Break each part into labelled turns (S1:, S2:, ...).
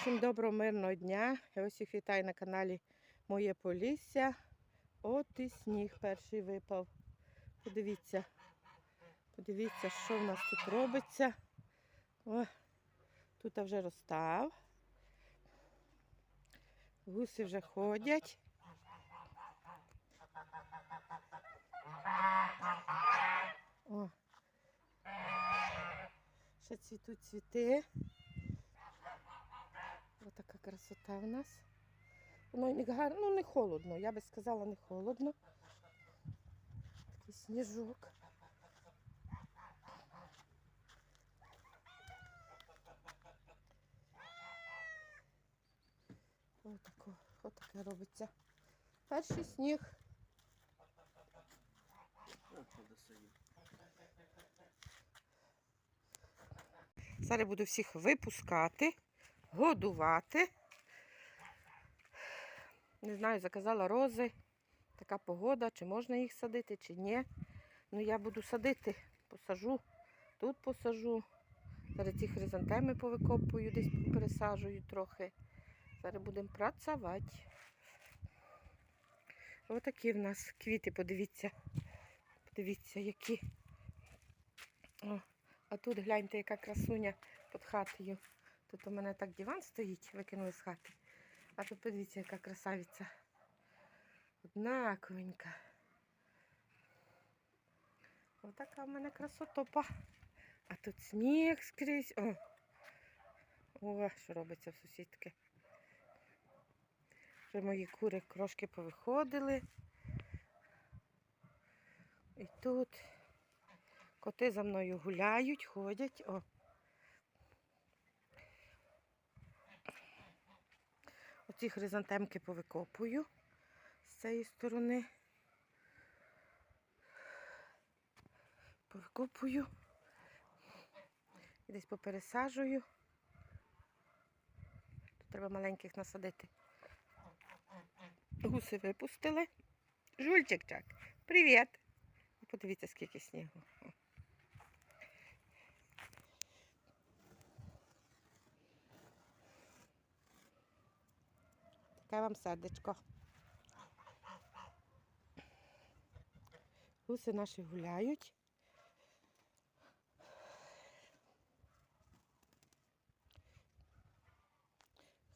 S1: Всім доброго мирного дня. Я всіх вітаю на каналі Моє Полісся. От і сніг перший випав. Подивіться. Подивіться, що в нас тут робиться. О, тут вже розстав. Гуси вже ходять. О. Ще цвітуть цвіти. Красота в нас. Воно не гарно, ну не холодно. Я би сказала, не холодно. Такий сніжок. Отако, отаке робиться. Перший сніг. Зараз буду всіх випускати, годувати. Не знаю, заказала рози. Така погода, чи можна їх садити, чи ні. Ну я буду садити, посажу, тут посажу. Зараз ці хризантеми повикопую, десь пересаджую трохи. Зараз будемо працювати. Отакі в нас квіти, подивіться. Подивіться, які. О, а тут гляньте, яка красуня під хатою. Тут у мене так диван стоїть, викинули з хати. А тут подивіться, яка красавиця. Однаковенька. Отака в мене красотопа. А тут сніг скрізь. О, О що робиться в сусідки. Вже мої кури крошки повиходили. І тут коти за мною гуляють, ходять. О. Оці хризантемки повикопую з цієї сторони. Повикопую. Десь попересаджую. Тут треба маленьких насадити. Гуси випустили. Жульчик чак. Привіт. Подивіться, скільки снігу. Таке вам сердечко. Гуси наші гуляють.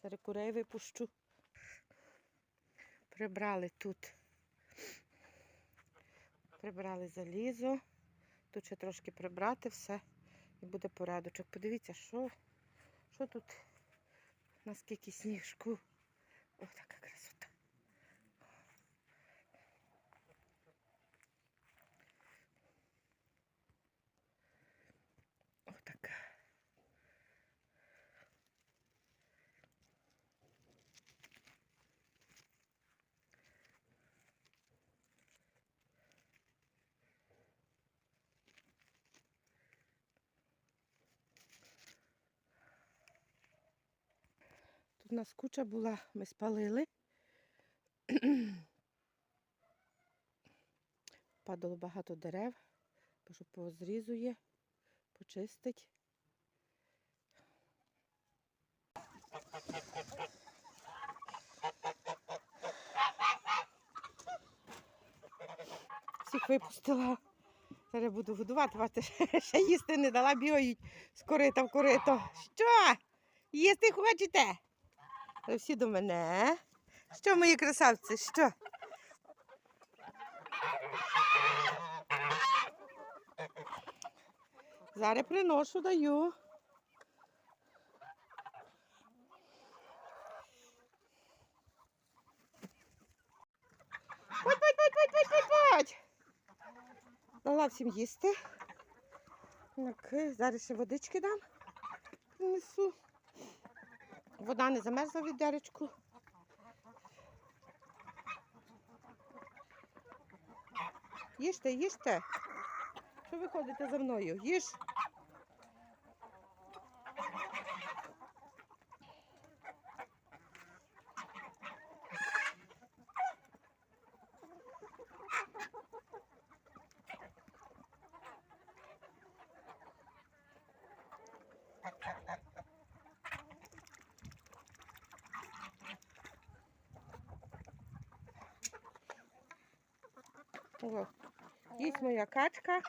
S1: Зараз курей випущу. Прибрали тут. Прибрали залізо. Тут ще трошки прибрати все і буде порядочок. Подивіться, що, що тут, наскільки сніжку. Ось так красота. Нас куча була, ми спалили. Падало багато дерев, бо що позрізує, почистить. Всіх випустила. Зараз буду годувати, вас ще їсти не дала, бігають з корита в корито. Що? Їсти хочете? Ви всі до мене. Що, мої красавці? Що? Зараз приношу, даю. Подь, подь, подь, подь, подь, подь, подь. Дала всім їсти. Так, зараз ще водички дам. Принесу. Вода не замерзла від дяречку. Їжте, їжте. Що ви ходите за мною? Їж. О, їсть моя качка.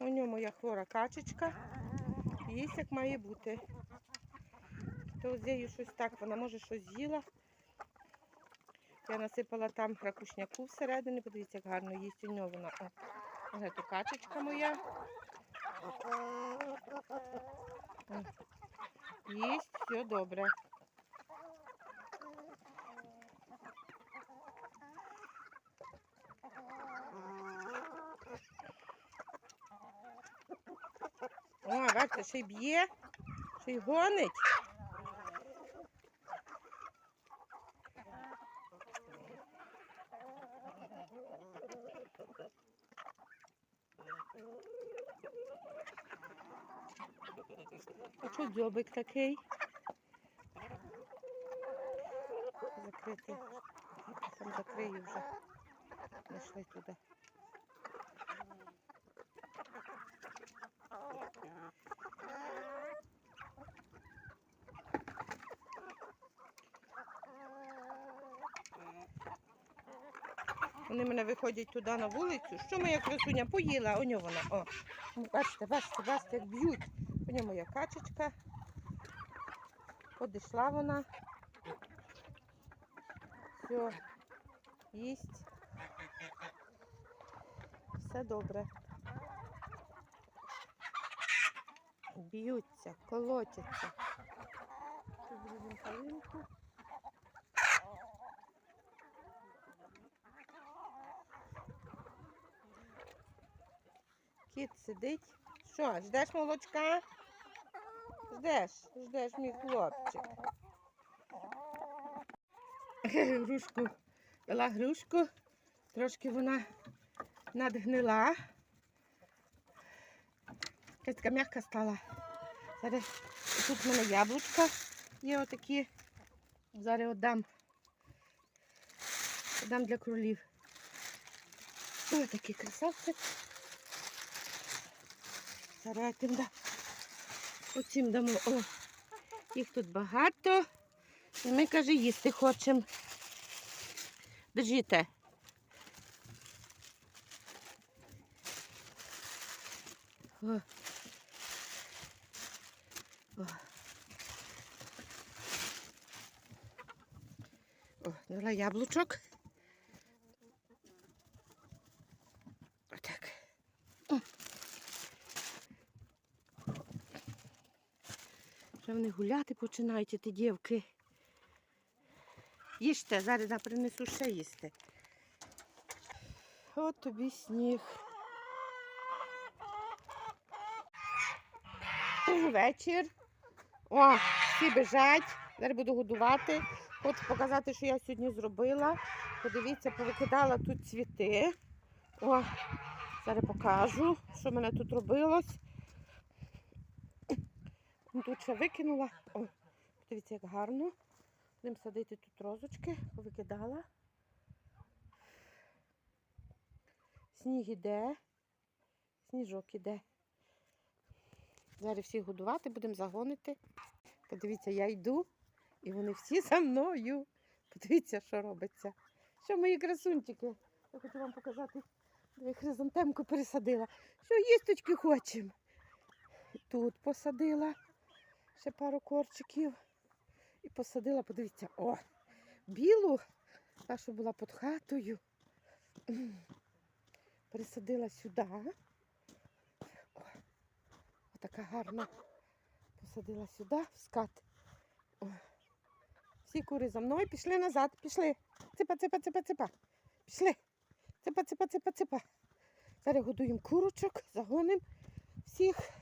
S1: У нього моя хвора качечка. Їсть як має бути. То з нею щось так, вона може щось з'їла. Я насипала там ракушняку всередині, подивіться, як гарно їсть у нього вона. Ось то качечка моя. Їсть, все добре. О, ще й б'є, ще й гонить. А що дзьобик такий? Закритий. Там закрию вже. Не йшли туди. Вони мене виходять туди на вулицю. Що моя красуня поїла? У нього вона. О, Ну, бачите, бачите, бачите, як б'ють. У нього моя качечка. Подійшла вона. Все, їсть. Все добре. Б'ються, колотяться. Тут Кіт сидить. Що, ждеш молочка? Ждеш, ждеш мій хлопчик. Грушку. Дала грушку. Трошки вона надгнила. Якась така м'яка стала. Зараз тут в мене яблучка є отакі. Зараз віддам. Віддам для кролів. Ось такий красавчик. Тим да. Оцім дамо. О, їх тут багато. І ми, каже, їсти хочемо. Держите. О. О. О, дала яблучок. Вже вони гуляти починають, ті дівки. Їжте, зараз я принесу ще їсти. От тобі сніг. Вечір. О, всі біжать. Зараз буду годувати. Хочу показати, що я сьогодні зробила. Подивіться, повикидала тут цвіти. О, зараз покажу, що в мене тут робилось. Тут ще викинула. Подивіться, як гарно. Будемо садити тут розочки, повикидала. Сніг іде, сніжок іде. Зараз всіх годувати, будемо загонити. Подивіться, я йду, і вони всі за мною. Подивіться, що робиться. Що мої красунчики. Я хочу вам показати, я хризантемку пересадила. Що їсточки хочемо. Тут посадила ще пару корчиків. І посадила, подивіться, о, білу, та, що була під хатою. М. Пересадила сюди. О, отака гарна. Посадила сюди, в скат. О. Всі кури за мною пішли назад, пішли. Ципа, ципа, ципа, ципа. Пішли. Ципа, ципа, ципа, ципа. Зараз годуємо курочок, загонимо всіх.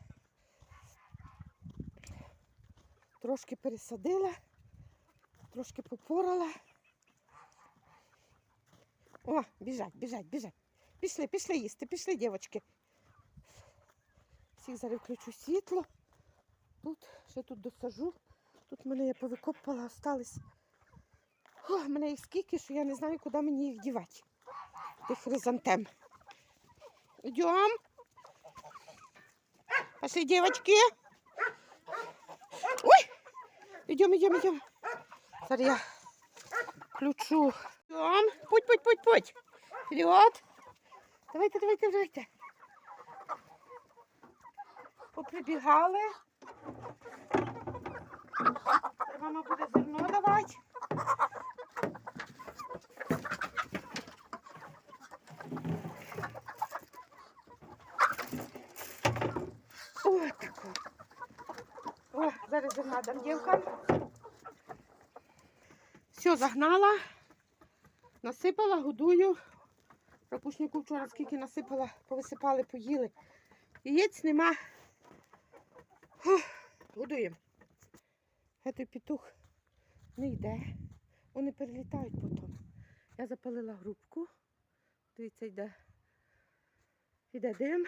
S1: Трошки пересадила, трошки попорала. О, біжать, біжать, біжать. Пішли, пішли їсти, пішли, дівчатки. Всіх зараз включу світло. Тут, ще тут досажу. Тут мене я повикопала, остались. О, мене їх скільки, що я не знаю, куди мені їх дівати. Тих хризантем. Йдем. Пошли, девочки. Ой! Идем, идем, идем. Зараз я включу Идем. путь, путь, путь, путь. Вперед. Давайте, давайте, давайте. Поприбігали. Мама буде зерно давати. Ось тако. О, зараз зерна дам дівкам. Все, загнала. Насипала, годую. Рапушнику вчора скільки насипала, повисипали, поїли. Яєць нема. Годуємо. Той петух не йде. Вони перелітають потім. Я запалила грубку. Дивіться, йде. Йде дим.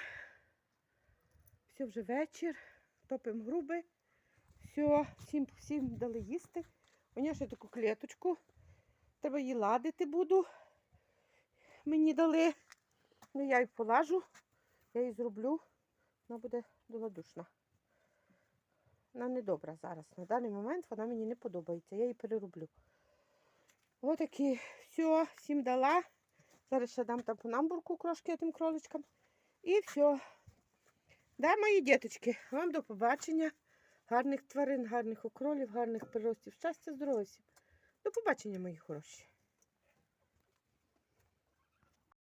S1: Все вже вечір. Топимо груби. Все, всім, всім дали їсти. У нього ще таку клеточку. Треба її ладити буду. Мені дали. Ну, я її полажу, я її зроблю. Вона буде доладушна. Вона недобра зараз. На даний момент вона мені не подобається. Я її перероблю. Отакі. Все, всім дала. Зараз ще дам там по намбурку крошки тим кроличкам. І все. Да, мої діточки, вам до побачення. Гарних тварин, гарних окролів, гарних приростів. Щастя, здоров'я всім. До побачення, мої хороші.